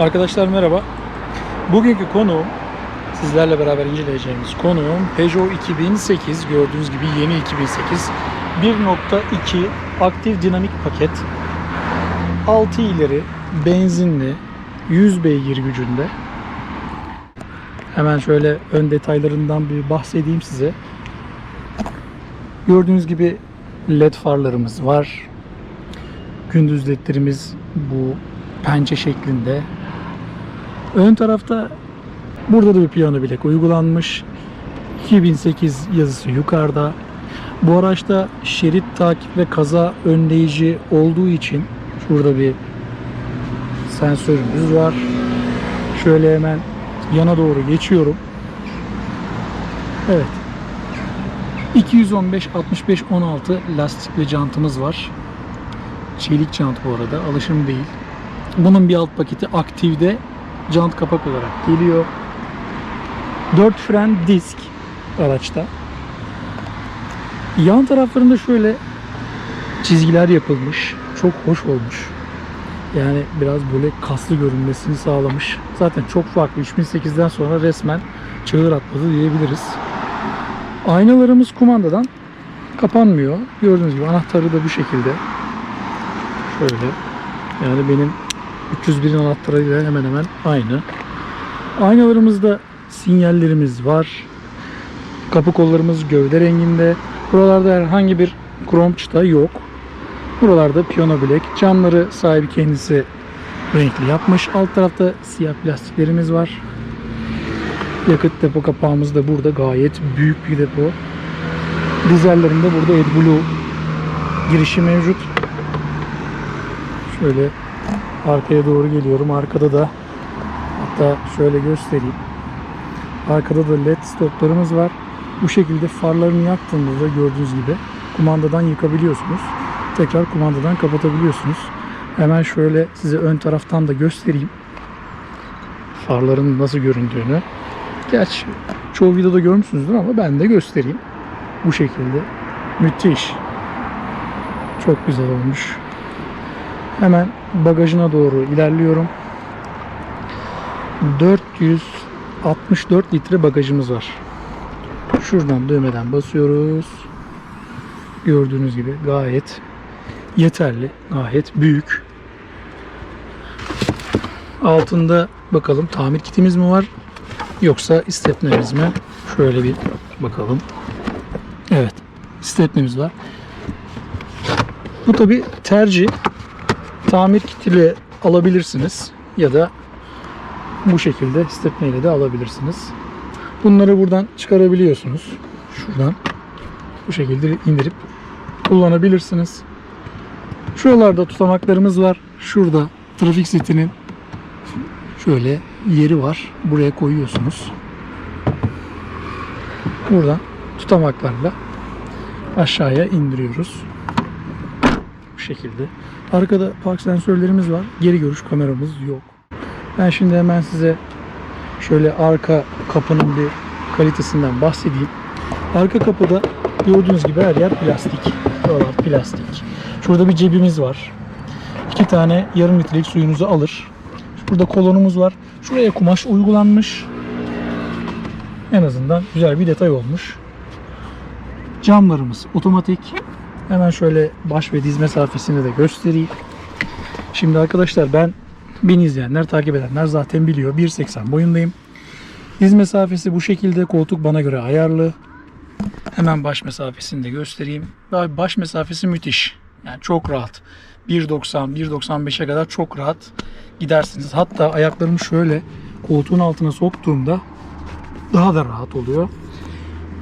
Arkadaşlar merhaba. Bugünkü konuğum sizlerle beraber inceleyeceğimiz konuğum Peugeot 2008 gördüğünüz gibi yeni 2008 1.2 aktif dinamik paket 6 ileri benzinli 100 beygir gücünde. Hemen şöyle ön detaylarından bir bahsedeyim size. Gördüğünüz gibi led farlarımız var. Gündüz ledlerimiz bu pençe şeklinde. Ön tarafta burada da bir piyano bilek uygulanmış. 2008 yazısı yukarıda. Bu araçta şerit takip ve kaza önleyici olduğu için şurada bir sensörümüz var. Şöyle hemen yana doğru geçiyorum. Evet. 215 65 16 lastikli jantımız var. Çelik jant bu arada. Alışım değil. Bunun bir alt paketi aktifde jant kapak olarak geliyor. 4 fren disk araçta. Yan taraflarında şöyle çizgiler yapılmış. Çok hoş olmuş. Yani biraz böyle kaslı görünmesini sağlamış. Zaten çok farklı. 3008'den sonra resmen çığır atladı diyebiliriz. Aynalarımız kumandadan kapanmıyor. Gördüğünüz gibi anahtarı da bu şekilde. Şöyle. Yani benim 301'in anahtarıyla hemen hemen aynı. Aynalarımızda sinyallerimiz var. Kapı kollarımız gövde renginde. Buralarda herhangi bir krom çıta yok. Buralarda piyano bilek. Camları sahibi kendisi renkli yapmış. Alt tarafta siyah plastiklerimiz var. Yakıt depo kapağımız da burada gayet büyük bir depo. Dizellerinde burada AdBlue girişi mevcut. Şöyle arkaya doğru geliyorum. Arkada da hatta şöyle göstereyim. Arkada da led stoplarımız var. Bu şekilde farlarını yaktığınızda gördüğünüz gibi kumandadan yıkabiliyorsunuz. Tekrar kumandadan kapatabiliyorsunuz. Hemen şöyle size ön taraftan da göstereyim. Farların nasıl göründüğünü. Gerçi çoğu videoda görmüşsünüzdür ama ben de göstereyim. Bu şekilde. Müthiş. Çok güzel olmuş. Hemen bagajına doğru ilerliyorum. 464 litre bagajımız var. Şuradan düğmeden basıyoruz. Gördüğünüz gibi gayet yeterli, gayet büyük. Altında bakalım tamir kitimiz mi var yoksa istepnemiz mi? Şöyle bir bakalım. Evet, istepnemiz var. Bu tabi tercih. Tamir kitiyle alabilirsiniz ya da bu şekilde stepneyle de alabilirsiniz. Bunları buradan çıkarabiliyorsunuz. Şuradan bu şekilde indirip kullanabilirsiniz. Şuralarda tutamaklarımız var. Şurada trafik setinin şöyle yeri var. Buraya koyuyorsunuz. Buradan tutamaklarla aşağıya indiriyoruz. Bu şekilde. Arkada park sensörlerimiz var. Geri görüş kameramız yok. Ben şimdi hemen size şöyle arka kapının bir kalitesinden bahsedeyim. Arka kapıda gördüğünüz gibi her yer plastik. Buralar plastik. Şurada bir cebimiz var. İki tane yarım litrelik suyunuzu alır. Burada kolonumuz var. Şuraya kumaş uygulanmış. En azından güzel bir detay olmuş. Camlarımız otomatik. Hemen şöyle baş ve diz mesafesini de göstereyim. Şimdi arkadaşlar ben beni izleyenler, takip edenler zaten biliyor. 1.80 boyundayım. Diz mesafesi bu şekilde. Koltuk bana göre ayarlı. Hemen baş mesafesini de göstereyim. Daha Baş mesafesi müthiş. Yani çok rahat. 1.90, 1.95'e kadar çok rahat gidersiniz. Hatta ayaklarımı şöyle koltuğun altına soktuğumda daha da rahat oluyor.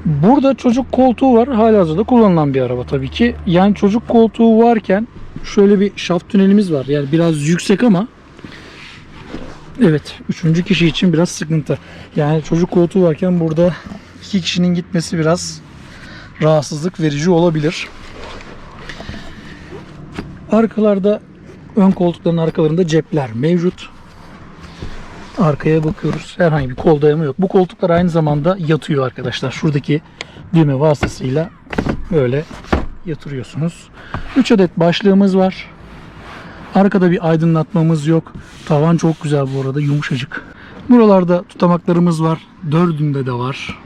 Burada çocuk koltuğu var. Halihazırda kullanılan bir araba tabii ki. Yani çocuk koltuğu varken şöyle bir şaft tünelimiz var. Yani biraz yüksek ama evet üçüncü kişi için biraz sıkıntı. Yani çocuk koltuğu varken burada iki kişinin gitmesi biraz rahatsızlık verici olabilir. Arkalarda ön koltukların arkalarında cepler mevcut. Arkaya bakıyoruz. Herhangi bir kol dayama yok. Bu koltuklar aynı zamanda yatıyor arkadaşlar. Şuradaki düğme vasıtasıyla böyle yatırıyorsunuz. 3 adet başlığımız var. Arkada bir aydınlatmamız yok. Tavan çok güzel bu arada yumuşacık. Buralarda tutamaklarımız var. Dördünde de var.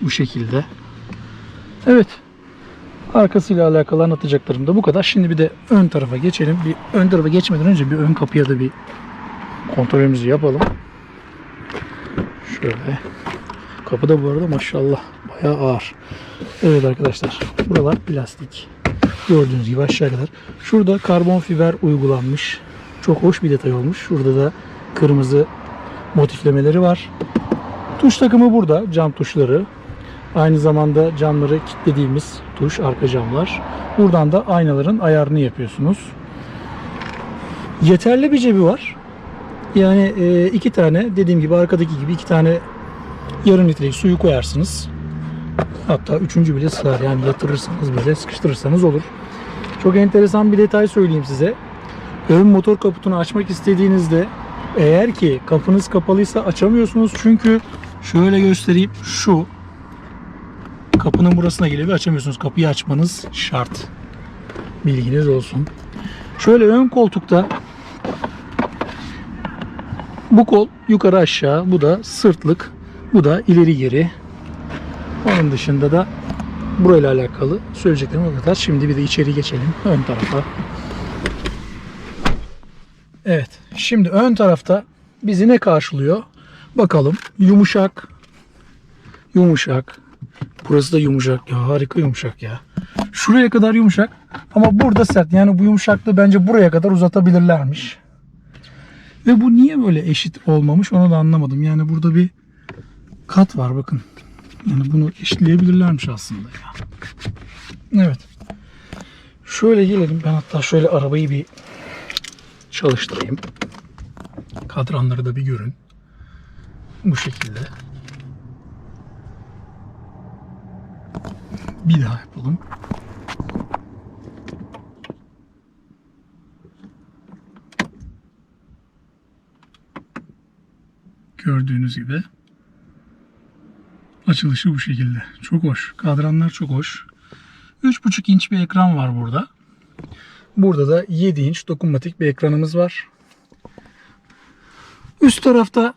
Bu şekilde. Evet. Arkasıyla alakalı anlatacaklarım da bu kadar. Şimdi bir de ön tarafa geçelim. Bir ön tarafa geçmeden önce bir ön kapıya da bir kontrolümüzü yapalım. Şöyle. Kapı da bu arada maşallah bayağı ağır. Evet arkadaşlar. Buralar plastik. Gördüğünüz gibi aşağı kadar. Şurada karbon fiber uygulanmış. Çok hoş bir detay olmuş. Şurada da kırmızı motiflemeleri var. Tuş takımı burada. Cam tuşları. Aynı zamanda camları kilitlediğimiz tuş arka camlar. Buradan da aynaların ayarını yapıyorsunuz. Yeterli bir cebi var. Yani e, iki tane dediğim gibi arkadaki gibi iki tane yarım litrelik suyu koyarsınız. Hatta üçüncü bile sığar. Yani yatırırsanız böyle sıkıştırırsanız olur. Çok enteresan bir detay söyleyeyim size. Ön motor kaputunu açmak istediğinizde eğer ki kapınız kapalıysa açamıyorsunuz. Çünkü şöyle göstereyim. Şu kapının burasına geliyor ve açamıyorsunuz. Kapıyı açmanız şart. Bilginiz olsun. Şöyle ön koltukta bu kol yukarı aşağı, bu da sırtlık, bu da ileri geri. Onun dışında da burayla alakalı söyleyeceklerim o kadar. Şimdi bir de içeri geçelim ön tarafa. Evet, şimdi ön tarafta bizi ne karşılıyor? Bakalım. Yumuşak. Yumuşak. Burası da yumuşak ya. Harika yumuşak ya. Şuraya kadar yumuşak. Ama burada sert. Yani bu yumuşaklığı bence buraya kadar uzatabilirlermiş. Ve bu niye böyle eşit olmamış onu da anlamadım. Yani burada bir kat var bakın. Yani bunu eşitleyebilirlermiş aslında ya. Evet. Şöyle gelelim. Ben hatta şöyle arabayı bir çalıştırayım. Kadranları da bir görün. Bu şekilde. Bir daha yapalım. Gördüğünüz gibi açılışı bu şekilde. Çok hoş. Kadranlar çok hoş. 3.5 inç bir ekran var burada. Burada da 7 inç dokunmatik bir ekranımız var. Üst tarafta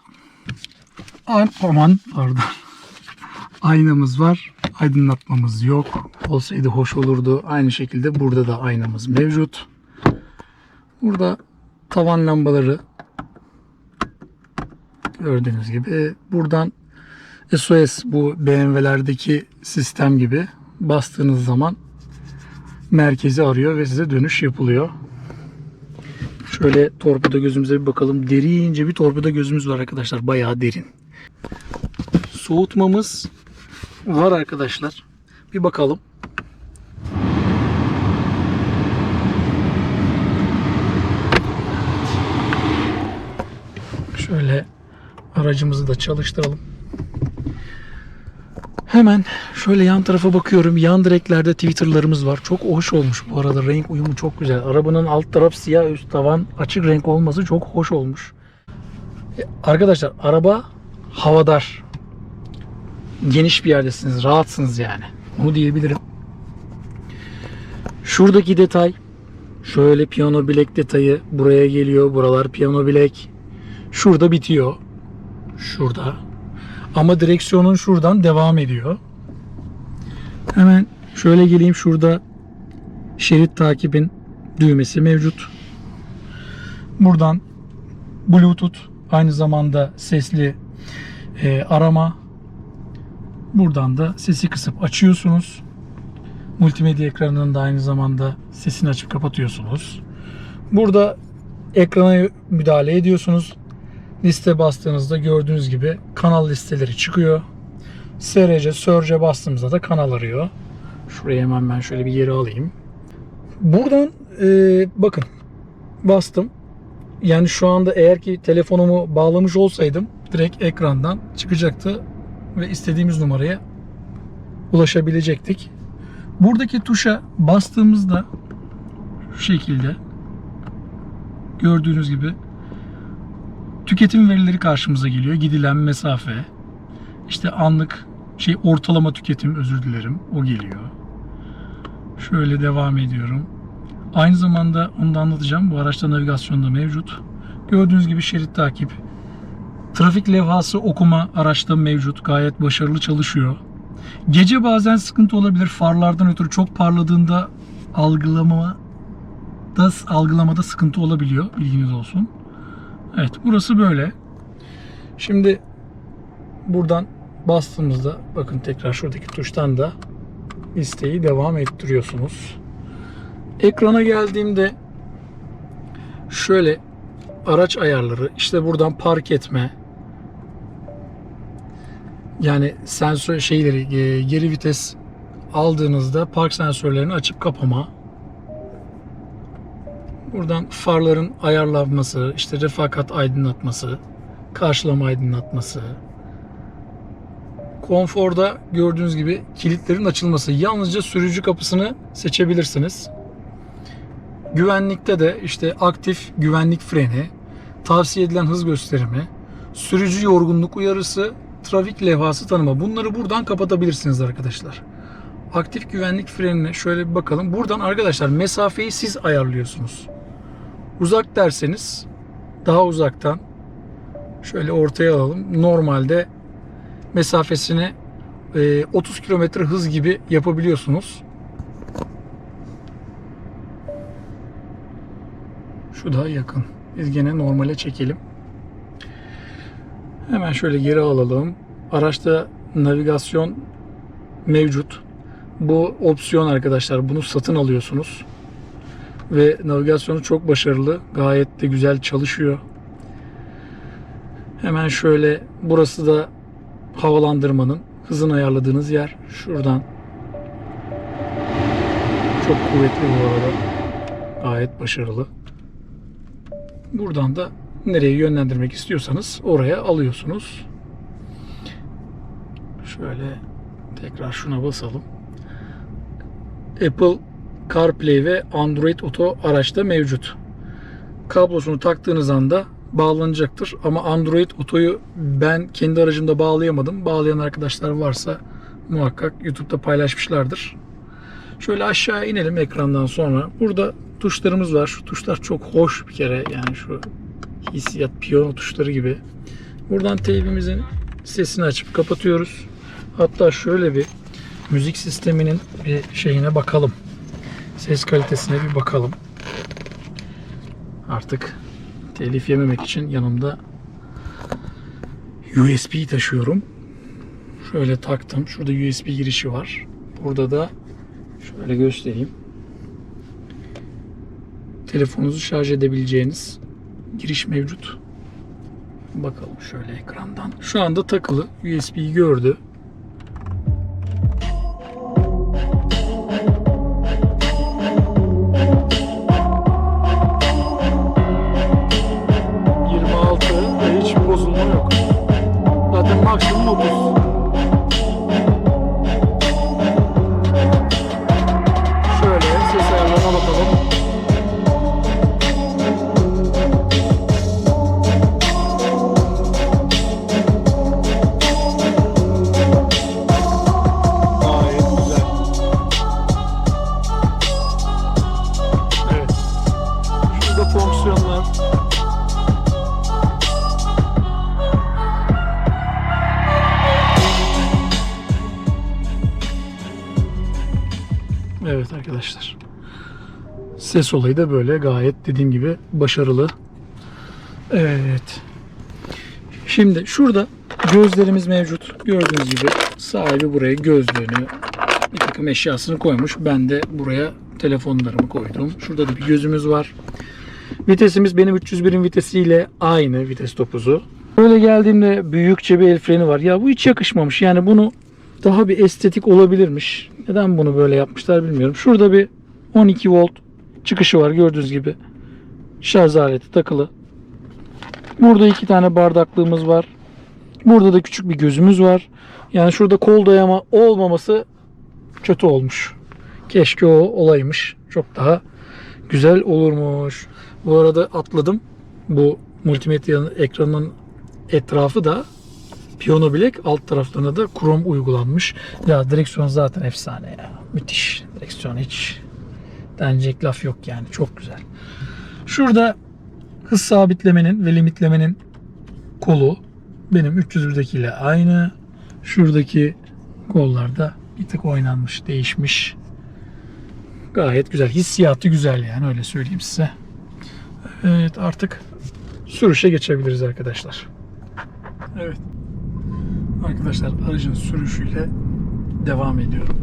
aman pardon. Aynamız var. Aydınlatmamız yok. Olsaydı hoş olurdu. Aynı şekilde burada da aynamız mevcut. Burada tavan lambaları gördüğünüz gibi buradan SOS bu BMW'lerdeki sistem gibi bastığınız zaman merkezi arıyor ve size dönüş yapılıyor. Şöyle torpido gözümüze bir bakalım. Derince bir torpido gözümüz var arkadaşlar. Bayağı derin. Soğutmamız var arkadaşlar. Bir bakalım. Şöyle aracımızı da çalıştıralım. Hemen şöyle yan tarafa bakıyorum. Yan direklerde Twitter'larımız var. Çok hoş olmuş bu arada. Renk uyumu çok güzel. Arabanın alt taraf siyah, üst tavan açık renk olması çok hoş olmuş. E, Arkadaşlar araba havadar. Geniş bir yerdesiniz. Rahatsınız yani. Onu diyebilirim. Şuradaki detay şöyle piyano bilek detayı buraya geliyor. Buralar piyano bilek. Şurada bitiyor. Şurada. Ama direksiyonun şuradan devam ediyor. Hemen şöyle geleyim. Şurada şerit takibin düğmesi mevcut. Buradan Bluetooth aynı zamanda sesli e, arama. Buradan da sesi kısıp açıyorsunuz. Multimedya ekranının da aynı zamanda sesini açıp kapatıyorsunuz. Burada ekrana müdahale ediyorsunuz. Liste bastığınızda gördüğünüz gibi kanal listeleri çıkıyor. SRC, Sörce bastığımızda da kanal arıyor. Şuraya hemen ben şöyle bir yeri alayım. Buradan e, bakın bastım. Yani şu anda eğer ki telefonumu bağlamış olsaydım direkt ekrandan çıkacaktı ve istediğimiz numaraya ulaşabilecektik. Buradaki tuşa bastığımızda şu şekilde gördüğünüz gibi tüketim verileri karşımıza geliyor. Gidilen mesafe, işte anlık şey ortalama tüketim özür dilerim o geliyor. Şöyle devam ediyorum. Aynı zamanda onu da anlatacağım. Bu araçta navigasyonda mevcut. Gördüğünüz gibi şerit takip. Trafik levhası okuma araçta mevcut. Gayet başarılı çalışıyor. Gece bazen sıkıntı olabilir. Farlardan ötürü çok parladığında algılama da algılamada sıkıntı olabiliyor. Bilginiz olsun. Evet burası böyle. Şimdi buradan bastığımızda bakın tekrar şuradaki tuştan da listeyi devam ettiriyorsunuz. Ekrana geldiğimde şöyle araç ayarları işte buradan park etme yani sensör şeyleri e, geri vites aldığınızda park sensörlerini açıp kapama buradan farların ayarlanması işte refakat aydınlatması karşılama aydınlatması konforda gördüğünüz gibi kilitlerin açılması yalnızca sürücü kapısını seçebilirsiniz Güvenlikte de işte aktif güvenlik freni, tavsiye edilen hız gösterimi, sürücü yorgunluk uyarısı, trafik levhası tanıma. Bunları buradan kapatabilirsiniz arkadaşlar. Aktif güvenlik frenine şöyle bir bakalım. Buradan arkadaşlar mesafeyi siz ayarlıyorsunuz. Uzak derseniz daha uzaktan şöyle ortaya alalım. Normalde mesafesini e, 30 km hız gibi yapabiliyorsunuz. Şu daha yakın. Biz gene normale çekelim. Hemen şöyle geri alalım. Araçta navigasyon mevcut. Bu opsiyon arkadaşlar. Bunu satın alıyorsunuz. Ve navigasyonu çok başarılı. Gayet de güzel çalışıyor. Hemen şöyle burası da havalandırmanın hızını ayarladığınız yer. Şuradan. Çok kuvvetli bu arada. Gayet başarılı. Buradan da nereye yönlendirmek istiyorsanız oraya alıyorsunuz. Şöyle tekrar şuna basalım. Apple CarPlay ve Android Auto araçta mevcut. Kablosunu taktığınız anda bağlanacaktır. Ama Android Auto'yu ben kendi aracımda bağlayamadım. Bağlayan arkadaşlar varsa muhakkak YouTube'da paylaşmışlardır. Şöyle aşağı inelim ekrandan sonra. Burada tuşlarımız var. Şu tuşlar çok hoş bir kere. Yani şu hissiyat piyano tuşları gibi. Buradan teybimizin sesini açıp kapatıyoruz. Hatta şöyle bir müzik sisteminin bir şeyine bakalım. Ses kalitesine bir bakalım. Artık telif yememek için yanımda USB taşıyorum. Şöyle taktım. Şurada USB girişi var. Burada da şöyle göstereyim telefonunuzu şarj edebileceğiniz giriş mevcut. Bakalım şöyle ekrandan. Şu anda takılı. USB'yi gördü. Arkadaşlar. Ses olayı da böyle gayet dediğim gibi başarılı. Evet. Şimdi şurada gözlerimiz mevcut. Gördüğünüz gibi sahibi buraya gözlüğünü, bir takım eşyasını koymuş. Ben de buraya telefonlarımı koydum. Şurada da bir gözümüz var. Vitesimiz benim 301'in vitesiyle aynı vites topuzu. Böyle geldiğimde büyükçe bir el freni var. Ya bu hiç yakışmamış. Yani bunu daha bir estetik olabilirmiş. Neden bunu böyle yapmışlar bilmiyorum. Şurada bir 12 volt çıkışı var gördüğünüz gibi. Şarj aleti takılı. Burada iki tane bardaklığımız var. Burada da küçük bir gözümüz var. Yani şurada kol dayama olmaması kötü olmuş. Keşke o olaymış. Çok daha güzel olurmuş. Bu arada atladım. Bu multimedya ekranının etrafı da piyano bilek alt taraflarına da krom uygulanmış. Ya direksiyon zaten efsane ya. Müthiş. Direksiyon hiç Denecek laf yok yani. Çok güzel. Şurada hız sabitlemenin ve limitlemenin kolu benim 301'deki ile aynı. Şuradaki kollarda bir tık oynanmış, değişmiş. Gayet güzel. Hissiyatı güzel yani öyle söyleyeyim size. Evet artık sürüşe geçebiliriz arkadaşlar. Evet. Arkadaşlar aracın sürüşüyle devam ediyorum.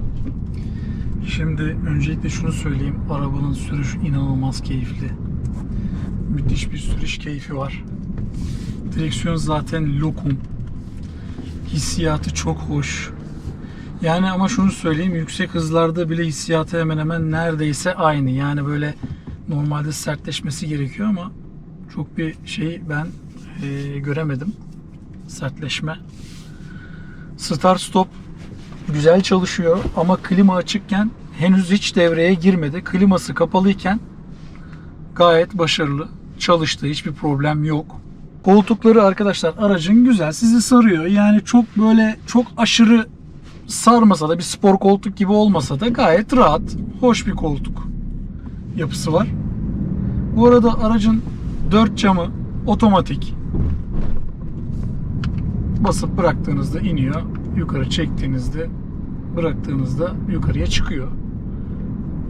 Şimdi öncelikle şunu söyleyeyim. Arabanın sürüşü inanılmaz keyifli. Müthiş bir sürüş keyfi var. Direksiyon zaten lokum. Hissiyatı çok hoş. Yani ama şunu söyleyeyim yüksek hızlarda bile hissiyatı hemen hemen neredeyse aynı. Yani böyle normalde sertleşmesi gerekiyor ama çok bir şey ben e, göremedim. Sertleşme. Start stop güzel çalışıyor ama klima açıkken henüz hiç devreye girmedi. Kliması kapalıyken gayet başarılı. Çalıştı. Hiçbir problem yok. Koltukları arkadaşlar aracın güzel. Sizi sarıyor. Yani çok böyle çok aşırı sarmasa da bir spor koltuk gibi olmasa da gayet rahat, hoş bir koltuk yapısı var. Bu arada aracın dört camı otomatik. Basıp bıraktığınızda iniyor. Yukarı çektiğinizde bıraktığınızda yukarıya çıkıyor.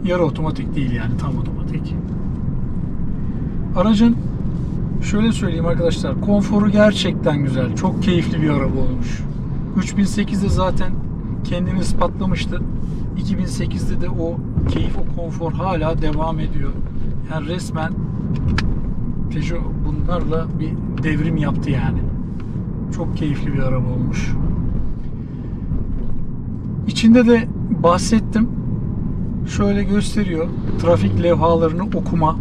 Yarı otomatik değil yani tam otomatik. Aracın şöyle söyleyeyim arkadaşlar konforu gerçekten güzel. Çok keyifli bir araba olmuş. 3008'de zaten kendini ispatlamıştı. 2008'de de o keyif, o konfor hala devam ediyor. Yani resmen Peugeot bunlarla bir devrim yaptı yani. Çok keyifli bir araba olmuş. İçinde de bahsettim. Şöyle gösteriyor. Trafik levhalarını okuma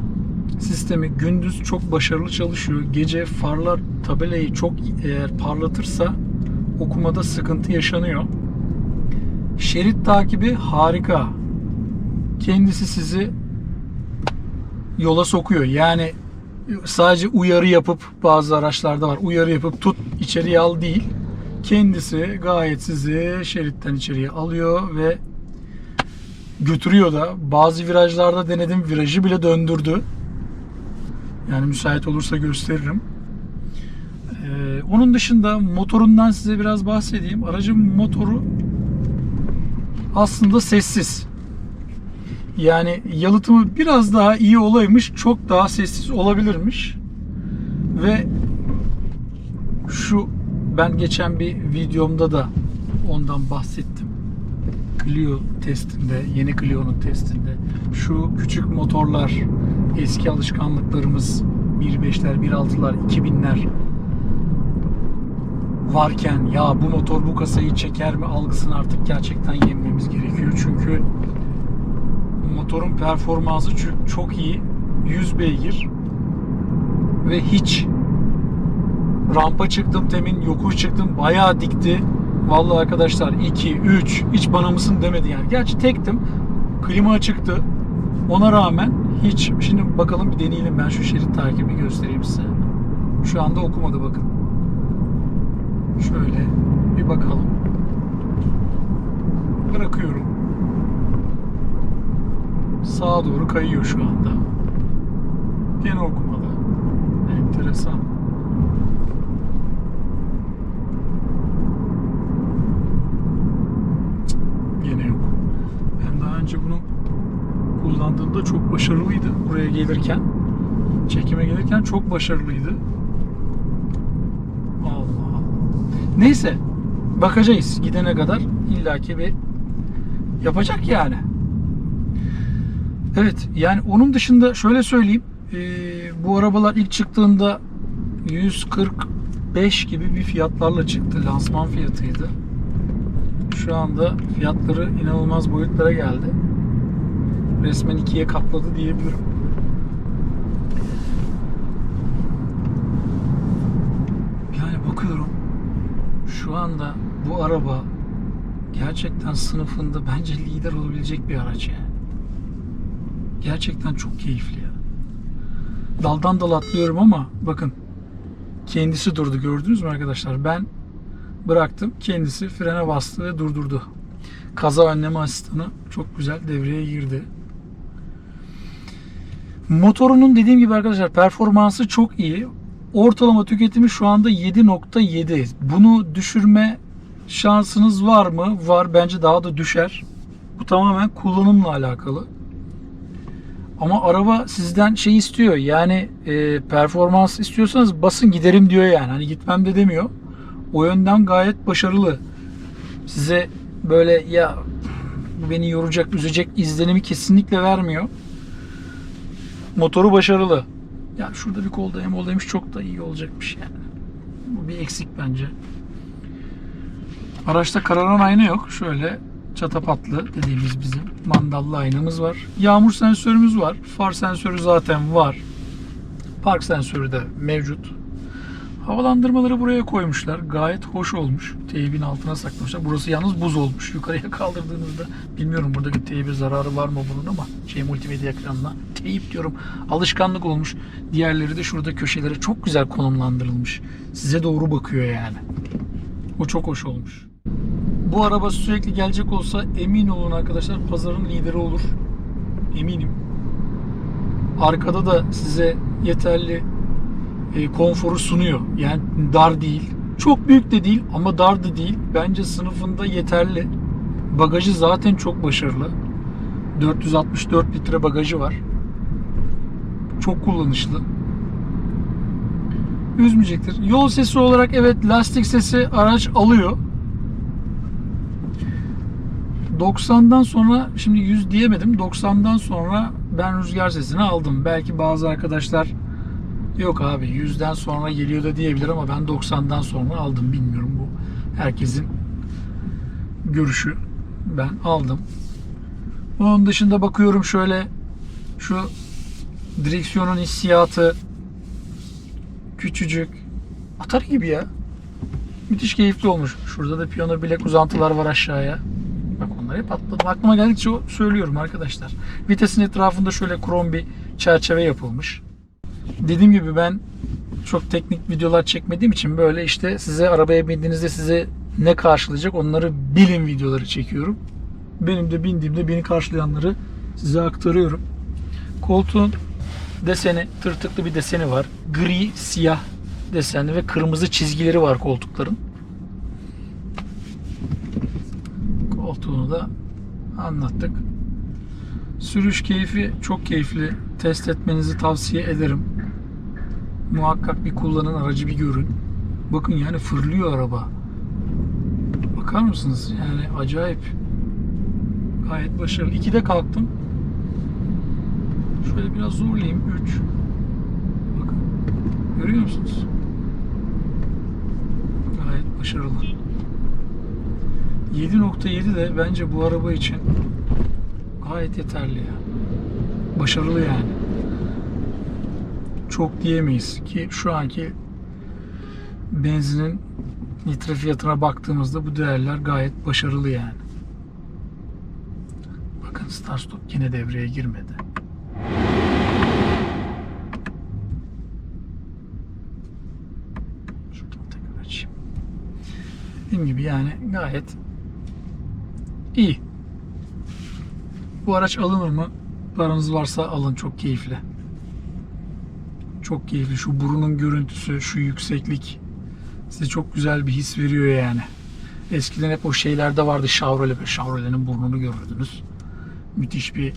sistemi gündüz çok başarılı çalışıyor. Gece farlar tabelayı çok eğer parlatırsa okumada sıkıntı yaşanıyor. Şerit takibi harika. Kendisi sizi yola sokuyor. Yani sadece uyarı yapıp bazı araçlarda var. Uyarı yapıp tut içeriye al değil. Kendisi gayet sizi şeritten içeriye alıyor ve götürüyor da. Bazı virajlarda denedim virajı bile döndürdü. Yani müsait olursa gösteririm. Ee, onun dışında motorundan size biraz bahsedeyim. Aracın motoru aslında sessiz. Yani yalıtımı biraz daha iyi olaymış, çok daha sessiz olabilirmiş. Ve şu ben geçen bir videomda da ondan bahsettim. Clio testinde, yeni Clio'nun testinde şu küçük motorlar, eski alışkanlıklarımız 1.5'ler, 1.6'lar, 2000'ler varken ya bu motor bu kasayı çeker mi algısını artık gerçekten yenmemiz gerekiyor. Çünkü motorun performansı çok, iyi. 100 beygir ve hiç rampa çıktım temin yokuş çıktım bayağı dikti. Vallahi arkadaşlar 2 3 hiç bana mısın demedi yani. Gerçi tektim. Klima çıktı. Ona rağmen hiç şimdi bakalım bir deneyelim ben şu şerit takibi göstereyim size. Şu anda okumadı bakın. Şöyle bir bakalım. Bırakıyorum. Sağa doğru kayıyor şu anda. Gene okumadı. Enteresan. Gene yok. Ben daha önce bunu kullandığımda çok başarılıydı. Buraya gelirken, çekime gelirken çok başarılıydı. Allah Allah. Neyse, bakacağız gidene kadar illaki bir yapacak yani. Evet, yani onun dışında şöyle söyleyeyim. Ee, bu arabalar ilk çıktığında 145 gibi bir fiyatlarla çıktı. Lansman fiyatıydı. Şu anda fiyatları inanılmaz boyutlara geldi. Resmen ikiye katladı diyebilirim. Yani bakıyorum şu anda bu araba gerçekten sınıfında bence lider olabilecek bir araç yani. Gerçekten çok keyifli ya. Daldan dal atlıyorum ama bakın kendisi durdu gördünüz mü arkadaşlar? Ben bıraktım kendisi frene bastı ve durdurdu. Kaza önleme asistanı çok güzel devreye girdi. Motorunun dediğim gibi arkadaşlar performansı çok iyi. Ortalama tüketimi şu anda 7.7. Bunu düşürme şansınız var mı? Var. Bence daha da düşer. Bu tamamen kullanımla alakalı. Ama araba sizden şey istiyor. Yani e, performans istiyorsanız basın giderim diyor yani. Hani gitmem de demiyor. O yönden gayet başarılı. Size böyle ya beni yoracak, üzecek izlenimi kesinlikle vermiyor. Motoru başarılı. Ya şurada bir kolda hem olaymış çok da iyi olacakmış yani. Bu bir eksik bence. Araçta kararan ayna yok. Şöyle çatapatlı dediğimiz bizim mandallı aynamız var. Yağmur sensörümüz var. Far sensörü zaten var. Park sensörü de mevcut. Havalandırmaları buraya koymuşlar. Gayet hoş olmuş. Teybin altına saklamışlar. Burası yalnız buz olmuş. Yukarıya kaldırdığınızda bilmiyorum buradaki teybe zararı var mı bunun ama şey multimedya ekranına teyip diyorum alışkanlık olmuş. Diğerleri de şurada köşelere çok güzel konumlandırılmış. Size doğru bakıyor yani. O çok hoş olmuş. Bu araba sürekli gelecek olsa emin olun arkadaşlar pazarın lideri olur. Eminim. Arkada da size yeterli e, konforu sunuyor. Yani dar değil. Çok büyük de değil ama dar da değil. Bence sınıfında yeterli. Bagajı zaten çok başarılı. 464 litre bagajı var. Çok kullanışlı. Üzmeyecektir. Yol sesi olarak evet lastik sesi araç alıyor. 90'dan sonra şimdi 100 diyemedim. 90'dan sonra ben rüzgar sesini aldım. Belki bazı arkadaşlar yok abi 100'den sonra geliyor da diyebilir ama ben 90'dan sonra aldım. Bilmiyorum bu herkesin görüşü. Ben aldım. Onun dışında bakıyorum şöyle şu direksiyonun hissiyatı küçücük atar gibi ya. Müthiş keyifli olmuş. Şurada da piyano bilek uzantılar var aşağıya. Onları hep atladım. Aklıma geldikçe o- söylüyorum arkadaşlar. Vitesin etrafında şöyle krom bir çerçeve yapılmış. Dediğim gibi ben çok teknik videolar çekmediğim için böyle işte size arabaya bindiğinizde size ne karşılayacak onları bilin videoları çekiyorum. Benim de bindiğimde beni karşılayanları size aktarıyorum. Koltuğun deseni, tırtıklı bir deseni var. Gri, siyah desenli ve kırmızı çizgileri var koltukların. Koltuğunu da anlattık. Sürüş keyfi çok keyifli. Test etmenizi tavsiye ederim. Muhakkak bir kullanın aracı bir görün. Bakın yani fırlıyor araba. Bakar mısınız? Yani acayip. Gayet başarılı. 2'de kalktım. Şöyle biraz zorlayayım. 3. Bakın. Görüyor musunuz? Gayet başarılı. 7.7 de bence bu araba için gayet yeterli ya. Başarılı yani. Çok diyemeyiz ki şu anki benzinin litre fiyatına baktığımızda bu değerler gayet başarılı yani. Bakın start stop yine devreye girmedi. Şuradan tekrar açayım. Dediğim gibi yani gayet iyi. Bu araç alınır mı? Paranız varsa alın. Çok keyifli. Çok keyifli. Şu burunun görüntüsü, şu yükseklik size çok güzel bir his veriyor yani. Eskiden hep o şeylerde vardı Chevrolet. Böyle Chevrolet'in burnunu görürdünüz. Müthiş bir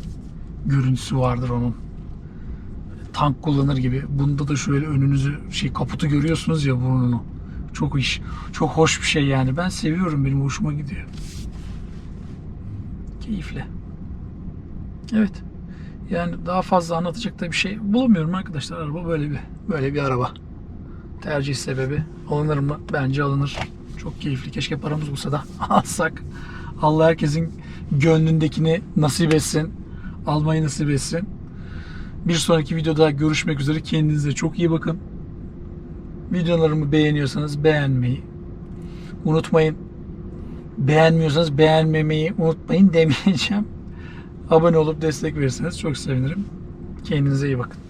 görüntüsü vardır onun. Tank kullanır gibi. Bunda da şöyle önünüzü şey kaputu görüyorsunuz ya burnunu. Çok iş. Çok hoş bir şey yani. Ben seviyorum. Benim hoşuma gidiyor. Keyifli. Evet. Yani daha fazla anlatacak da bir şey bulamıyorum arkadaşlar. Araba böyle bir böyle bir araba. Tercih sebebi alınır mı? Bence alınır. Çok keyifli. Keşke paramız olsa da alsak. Allah herkesin gönlündekini nasip etsin. Almayı nasip etsin. Bir sonraki videoda görüşmek üzere. Kendinize çok iyi bakın. Videolarımı beğeniyorsanız beğenmeyi unutmayın. Beğenmiyorsanız beğenmemeyi unutmayın demeyeceğim. Abone olup destek verirseniz çok sevinirim. Kendinize iyi bakın.